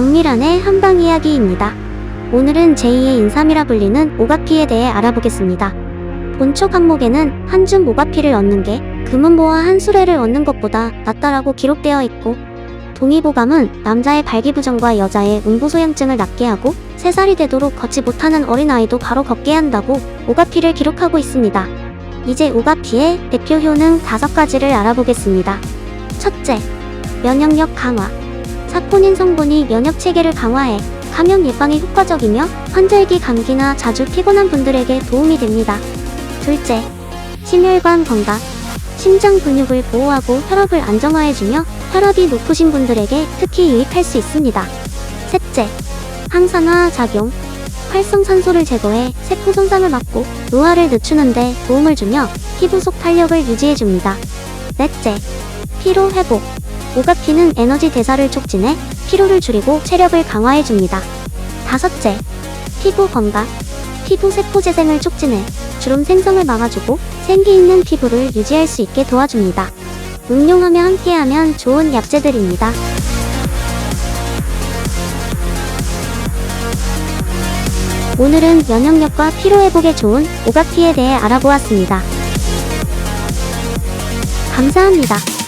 박미란의 한방 이야기입니다. 오늘은 제2의 인삼이라 불리는 오가피에 대해 알아보겠습니다. 본초 항목에는 한 줌 오가피를 얻는 게 금은보와 한 수레를 얻는 것보다 낫다라고 기록되어 있고 동의보감은 남자의 발기부전과 여자의 음부소양증을 낫게 하고 3살이 되도록 걷지 못하는 어린아이도 바로 걷게 한다고 오가피를 기록하고 있습니다. 이제 오가피의 대표 효능 5가지를 알아보겠습니다. 첫째, 면역력 강화. 사포닌 성분이 면역 체계를 강화해 감염 예방에 효과적이며 환절기 감기나 자주 피곤한 분들에게 도움이 됩니다. 둘째, 심혈관 건강. 심장 근육을 보호하고 혈압을 안정화해주며 혈압이 높으신 분들에게 특히 유익할 수 있습니다. 셋째, 항산화 작용. 활성산소를 제거해 세포 손상을 막고 노화를 늦추는데 도움을 주며 피부 속 탄력을 유지해줍니다. 넷째, 피로 회복. 오가피는 에너지 대사를 촉진해 피로를 줄이고 체력을 강화해줍니다. 다섯째, 피부 건강. 피부 세포 재생을 촉진해 주름 생성을 막아주고 생기 있는 피부를 유지할 수 있게 도와줍니다. 응용하며 함께하면 좋은 약재들입니다. 오늘은 면역력과 피로회복에 좋은 오가피에 대해 알아보았습니다. 감사합니다.